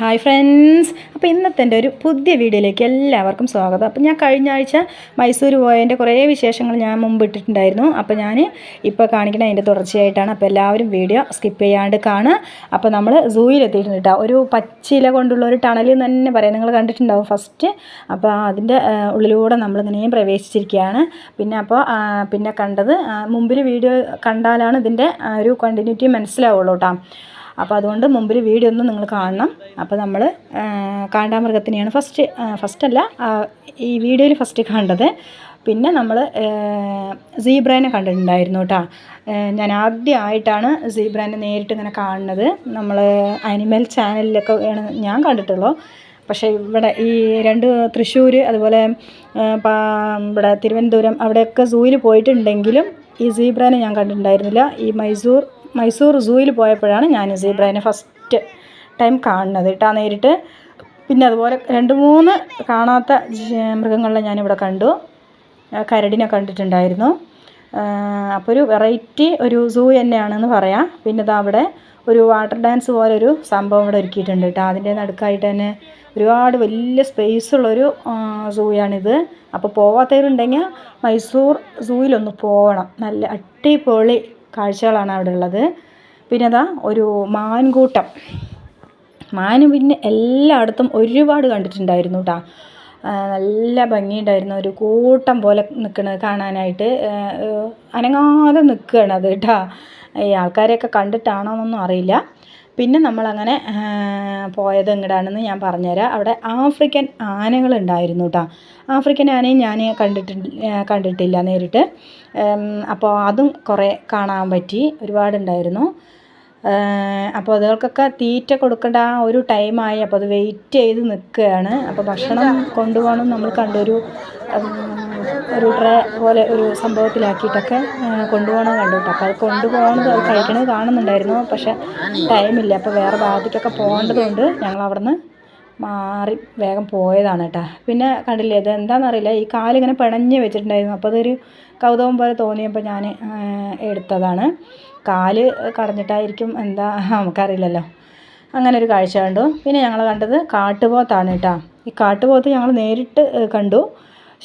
Hi friends അപ്പോൾ ഇന്നത്തെ എന്റെ ഒരു പുതിയ വീഡിയോയിലേക്ക് എല്ലാവർക്കും സ്വാഗതം. അപ്പോൾ ഞാൻ കഴിഞ്ഞ ആഴ്ച മൈസൂർ പോയതിന്റെ കുറേ വിശേഷങ്ങൾ ഞാൻ മുമ്പ് ഇട്ടിട്ടുണ്ടായിരുന്നു. അപ്പോൾ ഞാൻ ഇപ്പോൾ കാണിക്കുന്ന അതിന്റെ തുടർച്ചയായിട്ടാണ് അപ്പോൾ എല്ലാവരും വീഡിയോ സ്കിപ്പ് ചെയ്യാണ്ട് കാണുക. അപ്പോൾ നമ്മൾ സൂയിലെത്തിയിട്ടുണ്ട് കേട്ടോ. ഒരു പച്ചില കൊണ്ടുള്ള ഒരു ടണൽ എന്ന് തന്നെ പറയാം. നിങ്ങൾ കണ്ടിട്ടുണ്ടാവും ഫസ്റ്റ് അപ്പോൾ അതിന്റെ ഉള്ളിലൂടെ നമ്മളിങ്ങനെ പ്രവേശിച്ചിരിക്കുകയാണ്. പിന്നെ അപ്പോൾ പിന്നെ കണ്ടത് മുമ്പിൽ വീഡിയോ കണ്ടാലാണ് ഇതിന്റെ ഒരു കണ്ടിന്യൂറ്റി മനസ്സിലാവുള്ളൂ കേട്ടോ. അപ്പോൾ അതുകൊണ്ട് മുമ്പിൽ വീഡിയോ ഒന്ന് നിങ്ങൾ കാണണം. അപ്പോൾ നമ്മൾ കാണ്ടാമൃഗത്തിനെയാണ് ഫസ്റ്റ് ഫസ്റ്റ് അല്ല ഈ വീഡിയോയിൽ ഫസ്റ്റ് കണ്ടത്. പിന്നെ നമ്മൾ സീബ്രേനെ കണ്ടിട്ടുണ്ടായിരുന്നു കേട്ടോ. ഞാൻ ആദ്യമായിട്ടാണ് സീബ്രേനെ നേരിട്ട് ഇങ്ങനെ കാണുന്നത്. നമ്മൾ അനിമൽ ചാനലിലൊക്കെ ഞാൻ കണ്ടിട്ടുള്ളൂ. പക്ഷേ ഇവിടെ ഈ രണ്ട് തൃശ്ശൂർ അതുപോലെ ഇവിടെ തിരുവനന്തപുരം അവിടെയൊക്കെ സൂയിൽ പോയിട്ടുണ്ടെങ്കിലും ഈ സീബ്രേനെ ഞാൻ കണ്ടിട്ടുണ്ടായിരുന്നില്ല. ഈ മൈസൂർ മൈസൂർ സൂയിൽ പോയപ്പോഴാണ് ഞാൻ സീബ്രേനെ ഫസ്റ്റ് ടൈം കാണുന്നത് കേട്ടോ നേരിട്ട്. പിന്നെ അതുപോലെ രണ്ട് മൂന്ന് കാണാത്ത മൃഗങ്ങളെ ഞാനിവിടെ കണ്ടു. കരടിനെ കണ്ടിട്ടുണ്ടായിരുന്നു. അപ്പോൾ ഒരു വെറൈറ്റി ഒരു സൂ തന്നെയാണെന്ന് പറയാം. പിന്നെ ഇതാ അവിടെ ഒരു വാട്ടർ ഡാൻസ് പോലെ ഒരു സംഭവം ഇവിടെ ഒരുക്കിയിട്ടുണ്ട് കേട്ടോ. അതിന്റെ നടുക്കായിട്ട് തന്നെ ഒരുപാട് വലിയ സ്പേസ് ഉള്ളൊരു സൂയാണിത് അപ്പോൾ പോവാത്തവരുണ്ടെങ്കിൽ മൈസൂർ സൂയിലൊന്ന് പോകണം നല്ല അടിപൊളി കാഴ്ചകളാണ് അവിടെ ഉള്ളത്. പിന്നെ അതാ ഒരു മാൻകൂട്ടം. മാന് പിന്നെ എല്ലായിടത്തും ഒരുപാട് കണ്ടിട്ടുണ്ടായിരുന്നു കേട്ടോ നല്ല ഭംഗിയുണ്ടായിരുന്നു. ഒരു കൂട്ടം പോലെ നിൽക്കുന്നത് കാണാനായിട്ട്. അനങ്ങാതെ നിൽക്കുകയാണ് അത് കേട്ടോ ഈ ആൾക്കാരെയൊക്കെ കണ്ടിട്ടാണോന്നൊന്നും അറിയില്ല. പിന്നെ നമ്മളങ്ങനെ പോയത് എങ്ങടാണെന്ന് ഞാൻ പറഞ്ഞുതരാം. അവിടെ ആഫ്രിക്കൻ ആനകളുണ്ടായിരുന്നു കേട്ടോ ആഫ്രിക്കൻ ആനയും ഞാൻ കണ്ടിട്ടുണ്ട് കണ്ടിട്ടില്ല നേരിട്ട്. അപ്പോൾ അതും കുറേ കാണാൻ പറ്റി ഒരുപാടുണ്ടായിരുന്നു. അപ്പോൾ അതുകൾക്കൊക്കെ തീറ്റ കൊടുക്കേണ്ട ആ ഒരു ടൈമായി അപ്പോൾ അത് വെയിറ്റ് ചെയ്ത് നിൽക്കുകയാണ്. അപ്പോൾ ഭക്ഷണം കൊണ്ടുപോകണം നമ്മൾ കണ്ടൊരു ഒരു ട്രേ പോലെ ഒരു സംഭവത്തിലാക്കിയിട്ടൊക്കെ കൊണ്ടുപോകണം കണ്ടു കേട്ടോ അപ്പോൾ അത് കൊണ്ടുപോകണത് അത് കഴിക്കണത് കാണുന്നുണ്ടായിരുന്നു. പക്ഷേ ടൈമില്ല. അപ്പോൾ വേറെ ഭാഗത്തേക്കൊക്കെ പോകേണ്ടതുകൊണ്ട് ഞങ്ങൾ അവിടെ നിന്ന് മാറി വേഗം പോയതാണ് കേട്ടോ പിന്നെ കണ്ടില്ലേ ഇത് എന്താണെന്നറിയില്ല ഈ കാലിങ്ങനെ പിണഞ്ഞ് വെച്ചിട്ടുണ്ടായിരുന്നു. അപ്പോൾ അതൊരു കൗതുകം പോലെ തോന്നിയപ്പോൾ ഞാൻ എടുത്തതാണ്. കാൽ കടഞ്ഞിട്ടായിരിക്കും എന്താ നമുക്കറിയില്ലല്ലോ. അങ്ങനെ ഒരു കാഴ്ച കണ്ടു. പിന്നെ ഞങ്ങൾ കണ്ടത് കാട്ടുപോത്താണ് കേട്ടോ ഈ കാട്ടുപോത്ത് ഞങ്ങൾ നേരിട്ട് കണ്ടു.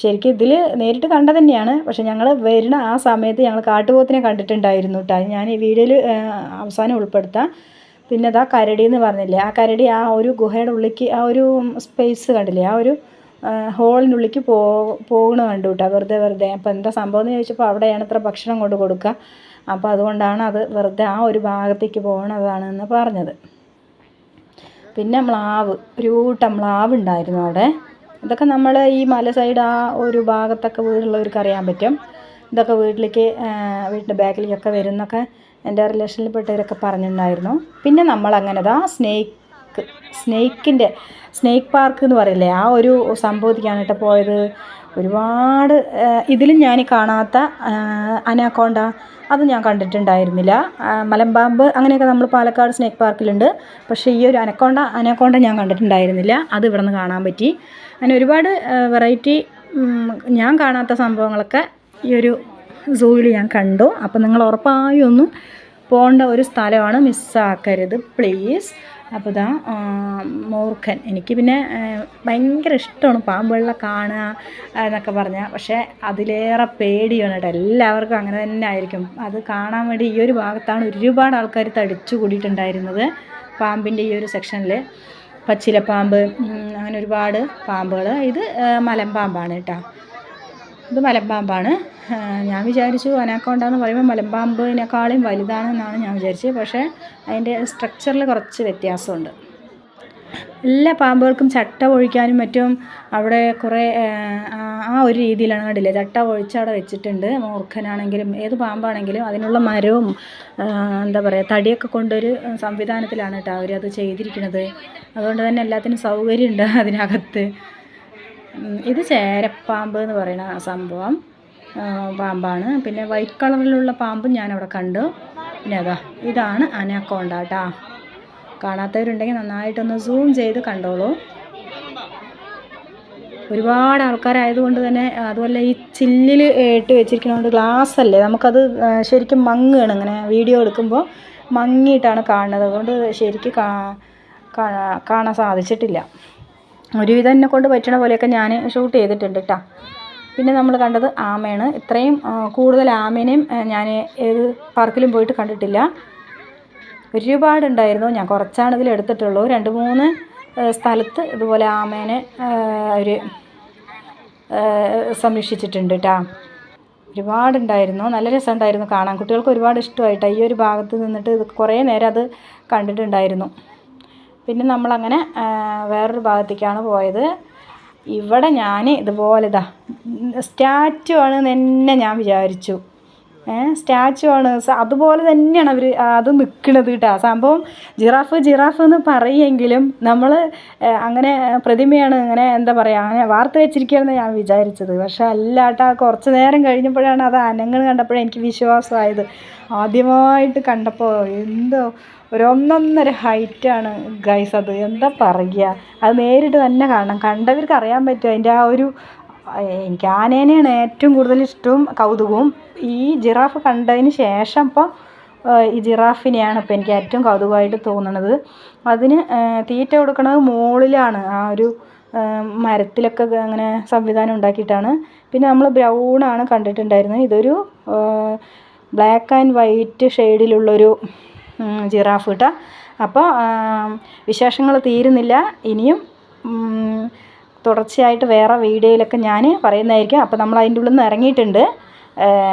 ശരിക്കും ഇതിൽ നേരിട്ട് കണ്ട തന്നെയാണ്. പക്ഷേ ഞങ്ങൾ വരുന്ന ആ സമയത്ത് ഞങ്ങൾ കാട്ടുപോത്തിനെ കണ്ടിട്ടുണ്ടായിരുന്നു കേട്ടോ ഞാൻ ഈ വീഡിയോയിൽ അവസാനം ഉൾപ്പെടുത്താം. പിന്നെ അതാ കരടി എന്ന് പറഞ്ഞില്ലേ? ആ കരടി ആ ഒരു ഗുഹയുടെ ഉള്ളിലേക്ക് ആ ഒരു സ്പേസ് കണ്ടില്ലേ? ആ ഒരു ഹോളിനുള്ളിക്ക് പോ പോകണ കണ്ടു കേട്ടോ വെറുതെ വെറുതെ. അപ്പോൾ എന്താ സംഭവം എന്ന് ചോദിച്ചപ്പോൾ അവിടെയാണ് ഇത്ര ഭക്ഷണം കൊണ്ട് കൊടുക്കുക അപ്പോൾ അതുകൊണ്ടാണ് അത് വെറുതെ ആ ഒരു ഭാഗത്തേക്ക് പോകണതാണെന്ന് പറഞ്ഞത്. പിന്നെ മ്ലാവ് ഒരു കൂട്ടം മ്ലാവ് ഉണ്ടായിരുന്നു അവിടെ. ഇതൊക്കെ നമ്മൾ ഈ മല സൈഡ് ആ ഒരു ഭാഗത്തൊക്കെ വീടുള്ളവർക്ക് അറിയാൻ പറ്റും. ഇതൊക്കെ വീട്ടിലേക്ക് വീട്ടിന്റെ ബാക്കിലേക്കൊക്കെ വരുന്നൊക്കെ എന്റെ റിലേഷനിൽപ്പെട്ടവരൊക്കെ പറഞ്ഞിട്ടുണ്ടായിരുന്നു. പിന്നെ നമ്മൾ അങ്ങനെ ദാ സ്നേക്ക് സ്നേക്കിന്റെ സ്നേക്ക് പാർക്ക് എന്ന് പറയില്ലേ ആ ഒരു സംഭവത്തിക്കാനായിട്ട് പോയത്. ഒരുപാട് ഇതിലും ഞാൻ കാണാത്ത അനാക്കോണ്ട അത് ഞാൻ കണ്ടിട്ടുണ്ടായിരുന്നില്ല. മലമ്പാമ്പ് അങ്ങനെയൊക്കെ നമ്മൾ പാലക്കാട് സ്നേക്ക് പാർക്കിലുണ്ട്. പക്ഷേ ഈ ഒരു അനക്കോണ്ട അനക്കോണ്ട ഞാൻ കണ്ടിട്ടുണ്ടായിരുന്നില്ല. അത് ഇവിടെ നിന്ന് കാണാൻ പറ്റി. അങ്ങനെ ഒരുപാട് വെറൈറ്റി ഞാൻ കാണാത്ത സംഭവങ്ങളൊക്കെ ഈ ഒരു സൂയിൽ ഞാൻ കണ്ടു. അപ്പം നിങ്ങൾ ഉറപ്പായും ഒന്ന് പോകേണ്ട ഒരു സ്ഥലമാണ് മിസ്സാക്കരുത് പ്ലീസ് അപ്പോൾ ഇതാ മൂർഖൻ. എനിക്ക് പിന്നെ ഭയങ്കര ഇഷ്ടമാണ് പാമ്പുകളെ കാണുക എന്നൊക്കെ പറഞ്ഞാൽ പക്ഷേ അതിലേറെ പേടിയാണ് കേട്ടോ. എല്ലാവർക്കും അങ്ങനെ തന്നെ ആയിരിക്കും. അത് കാണാൻ വേണ്ടി ഈ ഒരു ഭാഗത്താണ് ഒരുപാട് ആൾക്കാർ തടിച്ചു കൂടിയിട്ടുണ്ടായിരുന്നത് പാമ്പിന്റെ ഈ ഒരു സെക്ഷനിൽ പച്ചിലപ്പാമ്പ് അങ്ങനെ ഒരുപാട് പാമ്പുകൾ ഇത് മലമ്പാമ്പാണ് കേട്ടോ ഇത് മലമ്പാമ്പാണ് ഞാൻ വിചാരിച്ചു അനാക്കോണ്ടാന്ന് പറയുമ്പോൾ മലമ്പാമ്പിനേക്കാളും വലുതാണെന്നാണ് ഞാൻ വിചാരിച്ചത്. പക്ഷേ അതിന്റെ സ്ട്രക്ചറിൽ കുറച്ച് വ്യത്യാസമുണ്ട്. എല്ലാ പാമ്പുകൾക്കും ചട്ട പൊഴിക്കാനും മറ്റും അവിടെ കുറേ ആ, ഒരു രീതിയിലാണ് കണ്ടില്ലേ? ചട്ട ഒഴിച്ച് അവിടെ വെച്ചിട്ടുണ്ട്. മൂർഖനാണെങ്കിലും ഏത് പാമ്പാണെങ്കിലും അതിനുള്ള മരവും എന്താ പറയുക തടിയൊക്കെ കൊണ്ടൊരു സംവിധാനത്തിലാണ് കേട്ടോ അവരത് ചെയ്തിരിക്കുന്നത്. അതുകൊണ്ട് തന്നെ എല്ലാത്തിനും സൗകര്യമുണ്ട് അതിനകത്ത്. ഇത് ചേരപ്പാമ്പ് എന്ന് പറയുന്ന സംഭവം പാമ്പാണ്. പിന്നെ വൈറ്റ് കളറിലുള്ള പാമ്പും ഞാനവിടെ കണ്ടു. പിന്നെ അതാ ഇതാണ് അനാക്കോണ്ട കേട്ടോ കാണാത്തവരുണ്ടെങ്കിൽ നന്നായിട്ടൊന്ന് സൂം ചെയ്ത് കണ്ടോളൂ. ഒരുപാട് ആൾക്കാരായതുകൊണ്ട് തന്നെ അതുപോലെ ഈ ചില്ലിൽ ഇട്ട് വെച്ചിരിക്കുന്നതുകൊണ്ട് ഗ്ലാസ് അല്ലേ? നമുക്കത് ശരിക്കും മങ്ങുകയാണ് ഇങ്ങനെ വീഡിയോ എടുക്കുമ്പോൾ മങ്ങിയിട്ടാണ് കാണുന്നത്. അതുകൊണ്ട് ശരിക്കും കാണാൻ സാധിച്ചിട്ടില്ല. ഒരുവിധം എന്നെ കൊണ്ട് പറ്റണ പോലെയൊക്കെ ഞാൻ ഷൂട്ട് ചെയ്തിട്ടുണ്ട് കേട്ടോ പിന്നെ നമ്മൾ കണ്ടത് ആമയാണ്. ഇത്രയും കൂടുതൽ ആമേനെയും ഞാൻ ഏത് പാർക്കിലും പോയിട്ട് കണ്ടിട്ടില്ല. ഒരുപാടുണ്ടായിരുന്നു. ഞാൻ കുറച്ചാണ് ഇതിൽ എടുത്തിട്ടുള്ളൂ. രണ്ട് മൂന്ന് സ്ഥലത്ത് ഇതുപോലെ ആമേനെ അവർ സംരക്ഷിച്ചിട്ടുണ്ട് കേട്ടോ ഒരുപാടുണ്ടായിരുന്നു. നല്ല രസമുണ്ടായിരുന്നു കാണാൻ. കുട്ടികൾക്ക് ഒരുപാട് ഇഷ്ടമായിട്ട്. ഈ ഒരു ഭാഗത്ത് നിന്നിട്ട് ഇത് കുറേ നേരം അത് കണ്ടിട്ടുണ്ടായിരുന്നു. പിന്നെ നമ്മളങ്ങനെ വേറൊരു ഭാഗത്തേക്കാണ് പോയത്. ഇവിടെ ഞാൻ ഇതുപോലെ ഇതാ സ്റ്റാറ്റു ആണ് തന്നെ ഞാൻ വിചാരിച്ചു. സ്റ്റാച്ചു ആണ്. അതുപോലെ തന്നെയാണ് അവർ അത് നിൽക്കുന്നത് കേട്ടോ സംഭവം ജിറാഫ് ജിറാഫ് എന്ന് പറയുമെങ്കിലും നമ്മൾ അങ്ങനെ പ്രതിമയാണ് അങ്ങനെ എന്താ പറയുക അങ്ങനെ വാർത്ത വെച്ചിരിക്കുകയാണെന്ന് ഞാൻ വിചാരിച്ചത്. പക്ഷേ അല്ല കുറച്ച് നേരം കഴിഞ്ഞപ്പോഴാണ് അത് അനങ്ങൾ കണ്ടപ്പോഴേ എനിക്ക് വിശ്വാസമായത്. ആദ്യമായിട്ട് കണ്ടപ്പോൾ എന്തോ ഒരു ഒന്നൊന്നര ഹൈറ്റാണ് ഗൈസ് അത്. എന്താ പറയുക? അത് നേരിട്ട് തന്നെ കാണണം. കണ്ടവർക്ക് അറിയാൻ പറ്റും. അതിന്റെ ആ ഒരു എനിക്ക് ആനേനെയാണ് ഏറ്റവും കൂടുതൽ ഇഷ്ടവും കൗതുകവും. ഈ ജിറാഫ് കണ്ടതിന് ശേഷം ഇപ്പോൾ ഈ ജിറാഫിനെയാണ് ഇപ്പോൾ എനിക്ക് ഏറ്റവും കൗതുകമായിട്ട് തോന്നണത്. അതിന് തീറ്റ കൊടുക്കുന്നത് മുകളിലാണ് ആ ഒരു മരത്തിലൊക്കെ അങ്ങനെ സംവിധാനം ഉണ്ടാക്കിയിട്ടാണ്. പിന്നെ നമ്മൾ ബ്രൗൺ ആണ് കണ്ടിട്ടുണ്ടായിരുന്നത്. ഇതൊരു ബ്ലാക്ക് ആൻഡ് വൈറ്റ് ഷെയ്ഡിലുള്ളൊരു ജിറാഫ് കേട്ടോ. അപ്പോൾ വിശേഷങ്ങൾ തീരുന്നില്ല. ഇനിയും തുടർച്ചയായിട്ട് വേറെ വീഡിയോയിലൊക്കെ ഞാൻ പറയുന്നതായിരിക്കും. അപ്പോൾ നമ്മൾ അതിന്റെ ഉള്ളിൽ നിന്ന് ഇറങ്ങിയിട്ടുണ്ട്.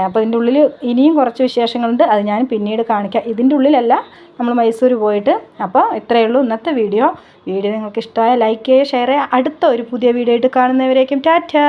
അപ്പോൾ ഇതിന്റെ ഉള്ളിൽ ഇനിയും കുറച്ച് വിശേഷങ്ങളുണ്ട്. അത് ഞാൻ പിന്നീട് കാണിക്കാം. ഇതിന്റെ ഉള്ളിലല്ല നമ്മൾ മൈസൂർ പോയിട്ട്. അപ്പോൾ ഇത്രയേ ഉള്ളൂ ഇന്നത്തെ വീഡിയോ. വീഡിയോ നിങ്ങൾക്ക് ഇഷ്ടമായ ലൈക്ക് ചെയ്യുക ഷെയർ ചെയ്യുക. അടുത്ത ഒരു പുതിയ വീഡിയോ ആയിട്ട് കാണുന്നവരേക്കും ടാറ്റാ.